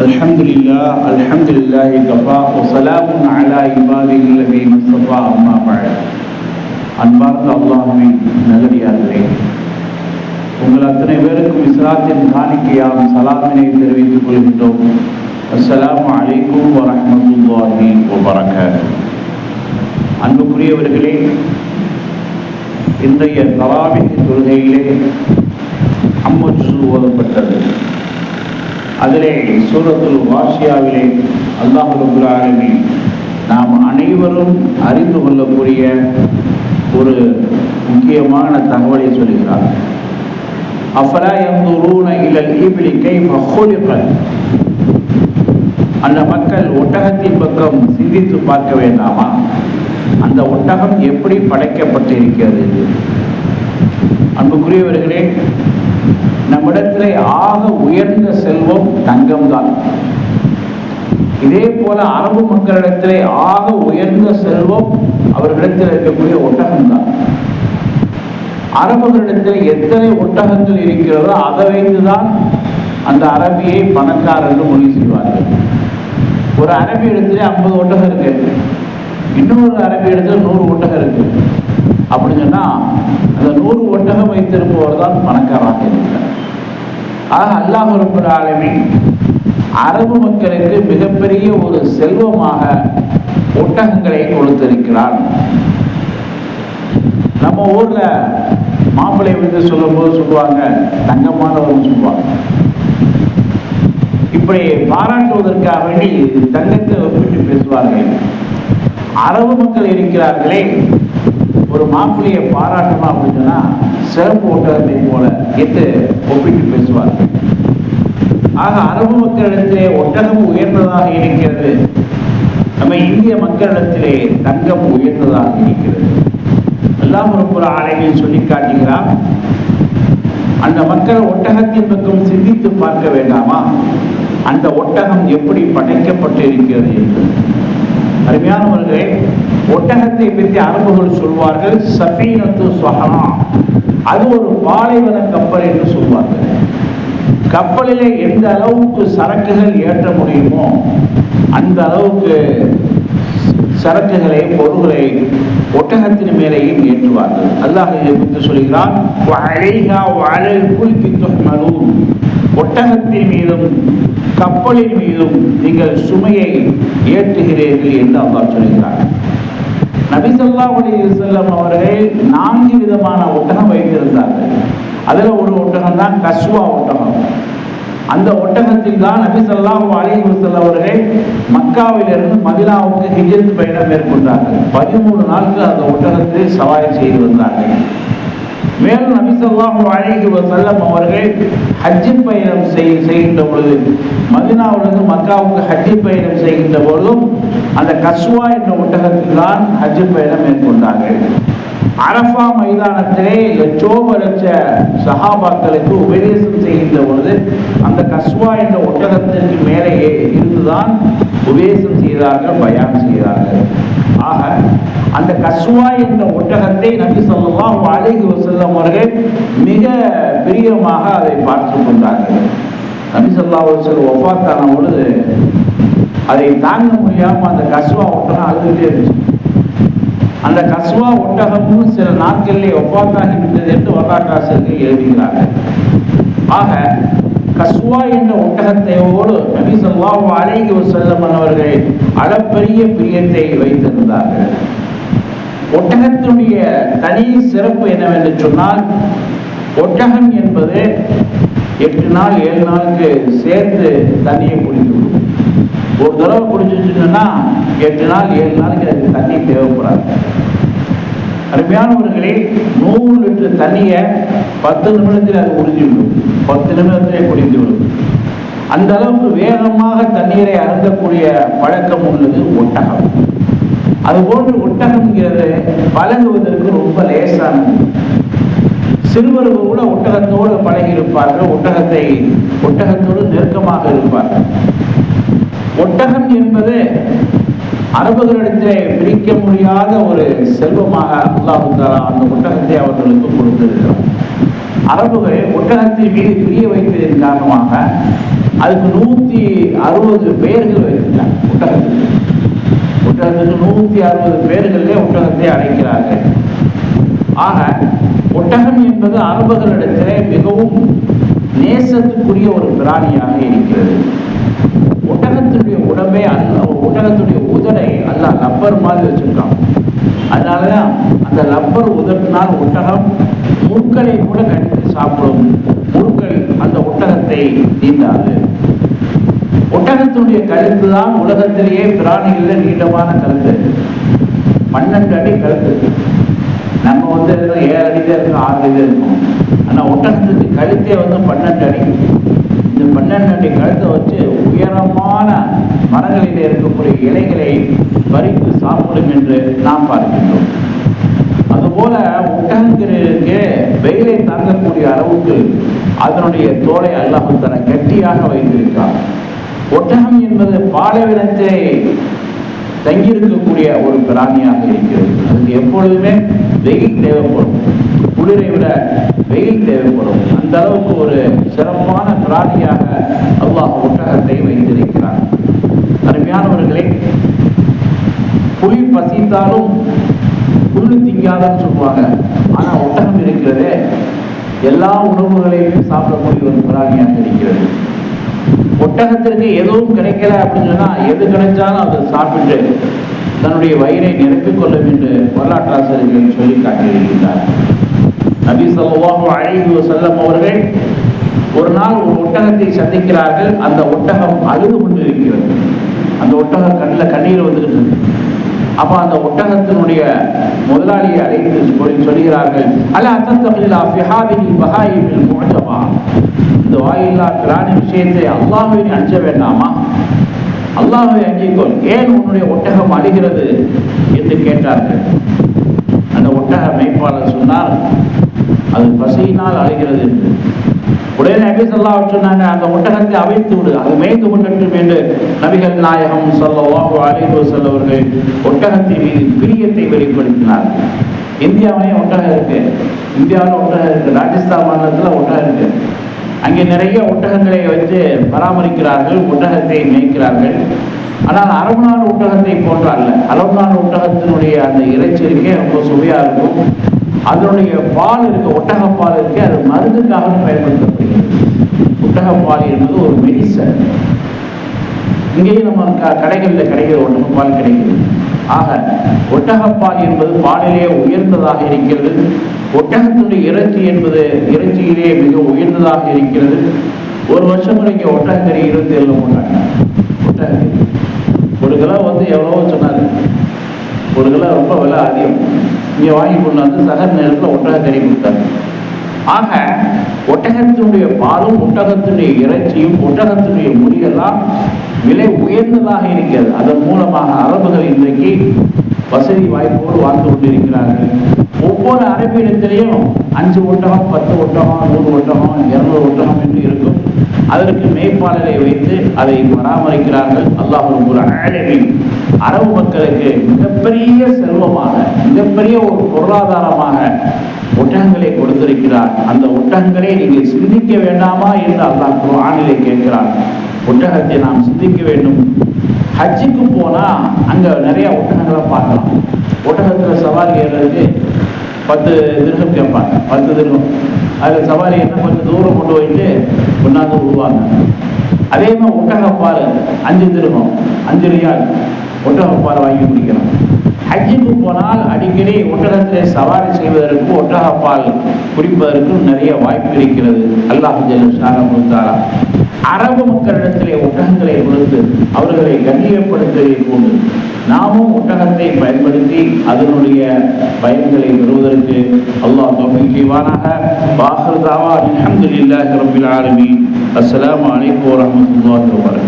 الحمد لله الحمد لله كفى وسلام على عباده الذين اصطفى أما بعد அன்பார்ந்த அல்லாஹுவின் நல்லடியார்களே உங்கள் அத்தனை பேருக்கும் இஸ்லாத்தின் காணிக்கையாகும் சலாமினை தெரிவித்துக் கொள்கின்றோம் அஸ்ஸலாமு அலைக்கும் வரஹ்மத்துல்லாஹி வபரகாத்துஹு அன்புக்குரியவர்களே இன்றைய தராவின் தொழுகையிலே அம்மஜு ஓதப்பட்டது அதிலே சூரத்துல் வாஷியாவிலே அல்லாஹ் ரபுல் நாம் அனைவரும் அறிந்து கொள்ளக்கூடிய ஒரு முக்கியமான தகவலை சொல்கிறார். அஃபலா எந்த இலல் இப்லி கைஃப ஹுலிகத் அந்த மக்கள் ஒட்டகத்தின் பக்கம் சிந்தித்து பார்க்க வேண்டாமா? அந்த ஒட்டகம் எப்படி படைக்கப்பட்டிருக்கிறது? அன்புக்குரியவர்களே நம்மிடத்திலே ஆக உயர்ந்த செல்வம் தங்கம்தான். இதே போல அரபு மக்களிடத்திலே ஆக உயர்ந்த செல்வம் அவர்களிடத்தில் இருக்கக்கூடிய ஒட்டகம்தான். அரபுகளிடத்தில் எத்தனை ஒட்டகங்கள் இருக்கிறதோ அதை வைத்துதான் அந்த அரபியை பணக்காரர் என்று முடிவு செய்வார்கள். ஒரு அரபி இடத்துல ஐம்பது ஒட்டகம் இருக்கு. இன்னொரு அரபி இடத்துல நூறு ஒட்டகம் இருக்கு. அப்படின்னு சொன்னா அந்த நூறு ஒட்டகம் வைத்திருப்பவர் தான் பணக்காரராக இருக்கிறார் ஆக அல்லாஹ் ரப்பல் அரபு மக்களுக்கு மிகப்பெரிய ஒரு செல்வமாக ஒட்டகங்களை கொடுத்திருக்கிறான் நம்ம ஊர்ல மாப்பிள்ளை வந்து சொல்லும்போது சொல்லுவாங்க தங்கமானவர்கள் சொல்லுவாங்க. இப்படி பாராட்டுவதற்காக வேண்டி தங்கத்தை ஒப்பிட்டு பேசுவார்கள். அரபு மக்கள் இருக்கிறார்களே ஒரு மாப்பிள்ளையை பாராட்டணும் அப்படின்னு சொன்னா சிறப்பு ஒட்டகத்தை போல என்று ஒப்பிட்டு பேசுவார். ஆக அரபு மக்களிடத்திலே ஒட்டகம் உயர்ந்ததாக இருக்கிறது. நம்ம இந்திய மக்களிடத்திலே தங்கம் உயர்ந்ததாக இருக்கிறது. எல்லாம் ஒரு புற ஆலமீன் சொல்லி காட்டுகிறார். அந்த மக்கள் ஒட்டகத்தின் பக்கம் சிந்தித்து பார்க்க வேண்டாமா? அந்த ஒட்டகம் எப்படி படைக்கப்பட்டு இருக்கிறது என்று. அருமையானவர்களே ஒட்டகத்தை பற்றி அரபுகள் சொல்வார்கள் சஃபீனத்து சொஹனா அது ஒரு பாலைவன கப்பல் என்று சொல்வார்கள். கப்பலிலே எந்த அளவுக்கு சரக்குகள் ஏற்ற முடியுமோ அந்த அளவுக்கு சரக்குகளை பொருள்களை ஒட்டகத்தின் மேலேயும் ஏற்றுவார்கள். அல்லாஹ் இதை பற்றி சொல்கிறான் ஒட்டகத்தின் மீதும் கப்பலின் மீதும் நீங்கள் சுமையை ஏற்றுகிறீர்கள் என்று அல்லாஹ் சொல்கிறார் நபிசல்லா உலக செல்லம் அவர்கள் நான்கு விதமான ஒட்டகம் வைத்திருந்தார்கள். அதில் ஒரு ஒட்டகம் தான் கஸ்வா ஒட்டகம். அந்த ஒட்டகத்தில் தான் நபி சொல்லாஹு அலைஹி அவர்கள் மக்காவிலிருந்து மதினாவுக்கு ஹிஜ்ரத் பயணம் மேற்கொண்டார்கள். பதிமூணு நாட்கள் அந்த ஒட்டகத்தை சவாரி செய்து வந்தார்கள். மேலும் நபி சொல்லாஹு அழகி வஸல்லம் அவர்கள் ஹஜ்ஜி பயணம் செய் செய்கின்ற பொழுது மதினாவிலிருந்து மக்காவுக்கு ஹஜ்ஜி பயணம் செய்கின்ற பொழுதும் அந்த கஸ்வா என்ற ஒட்டகத்தில் தான் ஹஜ்ஜி பயணம் மேற்கொண்டார்கள். அரபா மைதானத்திலே லட்சோப லட்ச சகாபாக்களுக்கு உபதேசம் செய்கின்ற பொழுது அந்த கஸ்வா என்ற ஒட்டகத்திற்கு மேலே இருந்துதான் உபதேசம் செய்தார்கள் பயான் செய்தார்கள். ஆக அந்த கஸ்வா என்ற ஒட்டகத்தை நபி ஸல்லல்லாஹு அலைஹி செல்லும் அவர்கள் மிக பிரியமாக அதை பார்த்து கொண்டார்கள். நபி சொல்லா அலைஹி வஸல்லம் பொழுது அதை தாங்க முடியாமல் அந்த கஸ்வா ஒட்டகம் அழுதுகிட்டே இருந்துச்சு. அந்த கஸ்வா ஒட்டகமும் சில நாட்களிலே ஒப்பாத்தாகிவிட்டது என்று வரலாற்றாசிரியர்கள் எழுதுகிறார்கள். ஆக கஸ்வா என்ற ஒட்டகத்தையோடு நபி ஸல்லல்லாஹு அலைஹி வஸல்லம் அவர்கள் அளப்பரிய பிரியத்தை வைத்திருந்தார்கள். ஒட்டகத்தினுடைய தனி சிறப்பு என்னவென்று சொன்னால் ஒட்டகம் என்பது எட்டு நாள் ஏழு நாளுக்கு சேர்த்து தண்ணியை குடிக்கும். ஒரு தடவை குடிச்சிச்சுன்னா எட்டு நாள் ஏழு நாளைக்கு அதுக்கு தண்ணி தேவைப்படாது. அருமையானவர்களே நூறு லிட்டர் தண்ணியை பத்து நிமிடத்தில் அது உறிஞ்சிவிடும். பத்து நிமிடத்திலே குடிஞ்சு விடும் அந்த அளவுக்கு வேகமாக தண்ணீரை அருந்தக்கூடிய பழக்கம் உள்ளது ஒட்டகம். அதுபோன்று ஒட்டகம்ங்கிறது பழகுவதற்கு ரொம்ப லேசானது. சிறுவர்கள் கூட ஒட்டகத்தோடு பழகி இருப்பார்கள் ஒட்டகத்தை ஒட்டகத்தோடு நெருக்கமாக இருப்பார்கள். ஒட்டகம் என்பது அரபுகளிடத்திலே பிரிக்க முடியாத ஒரு செல்வமாக அல்லாஹு அந்த ஒட்டகத்தை அவர்களுக்கு கொடுத்திருக்கிறார் அரபுகள் ஒட்டகத்தின் மீது பிரிய வைத்ததன் காரணமாக அதுக்கு நூத்தி அறுபது பெயர்கள் வைக்கிறாங்க ஒட்டகத்துக்கு. ஒட்டகத்துக்கு நூத்தி அறுபது பேர்களிலே ஒட்டகத்தை அழைக்கிறார்கள். ஆக ஒட்டகம் என்பது அரபுகளிடத்திலே மிகவும் நேசத்துக்குரிய ஒரு பிராணியாக இருக்கிறது. ஒட்டகத்துடைய உடம்பே அல்ல ஒட்டகத்துடைய உதடை அல்ல லப்பர் மாதிரி வச்சிருக்கான். அதனாலதான் அந்த லப்பர் உதட்டினால் ஒட்டகம் முற்களை கூட கடித்து சாப்பிடும். முற்கள் அந்த ஒட்டகத்தை தீண்டாது ஒட்டகத்துடைய கழுத்து தான் உலகத்திலேயே பிராணிகளில் நீண்டமான கழுத்து. பன்னெண்டு அடி கழுத்து. நம்ம வந்து ஏழு அடிதான் இருக்கும் ஆறு அடிதான் இருக்கும். ஆனால் ஒட்டகத்துக்கு கழுத்தே வந்து பன்னெண்டு அடி. இந்த பன்னெண்டு அடி கழுத்தை வச்சு உயரமான மரங்களில் இருக்கக்கூடிய இலைகளை பறித்து சாப்பிடும் என்று நாம் பார்க்கின்றோம். அதுபோல ஒட்டகங்களுக்கு வெயிலை தாங்கக்கூடிய அளவுக்கு அதனுடைய தோலை அல்லாஹு தன கட்டியாக வைத்திருக்கிறார் ஒட்டகம் என்பது பாலைவனத்தை தங்கியிருக்கக்கூடிய ஒரு பிராணியாக இருக்கிறது. அதுக்கு எப்பொழுதுமே வெயில் தேவைப்படும். குளிரை விட வெயில் தேவைப்படும். அந்த அளவுக்கு ஒரு சிறப்பான பிராணியாக அல்லாஹ் ஒட்டகத்தை வைத்திருக்கிறார் அருமையானவர்களே புலி பசித்தாலும் புல்லு திங்காதன்னு சொல்லுவாங்க. ஆனா ஒட்டகம் இருக்கிறதே எல்லா உணவுகளையும் சாப்பிடக்கூடிய ஒரு பிராணியாக இருக்கிறது. ஒட்டகத்திற்கு எதுவும் கிடைக்கல அப்படின்னு சொன்னா எது கிடைச்சாலும் அதை சாப்பிட்டு தன்னுடைய வயிறை நிரப்பிக் கொள்ளும் என்று வரலாற்றாசிரியர்கள் சொல்லி காட்டியிருக்கிறார் நபி ஸல்லல்லாஹு அலைஹி வஸல்லம் அவர்கள் ஒரு நாள் ஒரு ஒட்டகத்தை சந்திக்கிறார்கள். அந்த ஒட்டகம் அழுது கொண்டு இருக்கிறது அந்த ஒட்டகம் கண்ணில் கண்ணீர் வந்துகிட்டு இருக்கு. அப்ப அந்த ஒட்டகத்தினுடைய முதலாளியை அழைத்து சொல்லி சொல்கிறார்கள். அல்ல அத்தமில்லா ஃபிஹாதிஹி பஹாயிமில் முஅஜபா இந்த வாயில்லா பிராணி விஷயத்தை அல்லாஹுவை அஞ்ச வேண்டாமா? அல்லாஹுவை அஞ்சிக்கொள் ஏன் உன்னுடைய ஒட்டகம் அழுகிறது? என்று கேட்டார்கள். அந்த ஒட்டக மேய்ப்பாளர் சொன்னார் அது பசியினால் அழைகிறது என்று. உடனே நபி சொல்லா சொன்னாங்க அந்த ஒட்டகத்தை அவிழ்த்து விடு அது மேய்ந்து கொள்ளட்டும் என்று. நபிகள் நாயகம் ஸல்லல்லாஹு அலைஹி செல்லவர்கள் அவர்கள் ஒட்டகத்தின் மீது பிரியத்தை வெளிப்படுத்தினார். இந்தியாவிலேயும் ஒட்டகம் இருக்கு. இந்தியாவில் ஒட்டகம் இருக்கு. ராஜஸ்தான் மாநிலத்தில் ஒட்டகம் இருக்கு. அங்கே நிறைய ஒட்டகங்களை வச்சு பராமரிக்கிறார்கள் ஒட்டகத்தை மேய்க்கிறார்கள். ஆனால் அரபு நாடு ஒட்டகத்தை போன்ற அல்ல. அரபு நாடு ஒட்டகத்தினுடைய அந்த இறைச்சி ரொம்ப சுவையா இருக்கும். அதனுடைய பால் இருக்க ஒட்டகப்பால் இருக்கு அது மருந்துக்காக பயன்படுத்தப்படுகிறது. ஒட்டகப்பால் என்பது ஒரு மெடிசன். இங்கேயும் நம்ம க- கடைகளில் கிடைக்கிற ஒட்டகப்பால் கிடைக்கிறது ஆக ஒட்டகப்பால் என்பது பாலிலே உயர்ந்ததாக இருக்கிறது. ஒட்டகத்துடைய இறைச்சி என்பது இறைச்சியிலே மிக உயர்ந்ததாக இருக்கிறது. ஒரு வருஷம் வரைக்கும் ஒட்டகக்கறி இருபத்தி ஏழு போட்டாங்க ஒட்டகக்கறி. ஒரு கிலோ வந்து எவ்வளவோ சொன்னாரு. ஒரு கிலோ ரொம்ப விலை அதிகம். இங்கே வாங்கி கொண்டு வந்து சகர் நேரத்தில் கறி கொடுத்தாங்க. ஆக ஒட்டகத்தினுடைய பாலும் ஒட்டகத்தினுடைய இறைச்சியும் ஒட்டகத்தினுடைய முடியெல்லாம் விலை உயர்ந்ததாக இருக்கிறது. அதன் மூலமாக அரபுகள் இன்றைக்கு வசதி வாய்ப்போடு வாழ்ந்து கொண்டிருக்கிறார்கள். ஒவ்வொரு அரபிடத்திலையும் அஞ்சு ஒட்டகம் பத்து ஒட்டகம் நூறு ஒட்டகம் இருநூறு ஒட்டகம் என்று இருக்கும். அதற்கு மேய்ப்பாளரை வைத்து அதை பராமரிக்கிறார்கள். அல்லாஹ் ஒரு ஆலமின் அரபு மக்களுக்கு மிகப்பெரிய செல்வமாக மிகப்பெரிய ஒரு பொருளாதாரமாக ஒட்டகங்களை கொடுத்திருக்கிறார். அந்த ஒட்டகங்களை நீங்கள் சிந்திக்க வேண்டாமா என்று அல்லாஹ் குர்ஆனிலே கேட்கிறார் ஒட்டகத்தை நாம் சிந்திக்க வேண்டும். ஹஜ்ஜுக்கு போனா அங்க நிறைய ஒட்டகங்களை பார்க்கலாம். ஒட்டகத்துல சவாரி ஏறுறதுக்கு பத்து திருகம் கேட்பாங்க. பத்து திருகம். அதில் சவாரி என்ன கொஞ்சம் தூரம் கொண்டு போயிட்டு கொண்டாந்து விடுவாங்க அதே மாதிரி ஒட்டகப்பால் அஞ்சு திருகம் அஞ்சு ரியால். ஒட்டகப்பால் வாங்கி குடிக்கிறோம் ஹஜ்ஜுக்கு போனால் அடிக்கடி ஒட்டகத்திலே சவாரி செய்வதற்கு ஒட்டகப்பால் குடிப்பதற்கும் நிறைய வாய்ப்பு இருக்கிறது. அல்லாஹ் கொடுத்தாரா அரபு மக்களிடத்திலே ஒட்டகங்களை கொடுத்து அவர்களை கண்ணியப்படுத்துவதை போன்று நாமும் ஒட்டகத்தை பயன்படுத்தி அதனுடைய பயன்களை பெறுவதற்கு அல்லாஹ் தௌஃபீக் செய்வானாக. வாசல் தாவா அல்ஹம்துலில்லாஹி ரப்பில் ஆலமீன். அஸ்ஸலாமு அலைக்கும்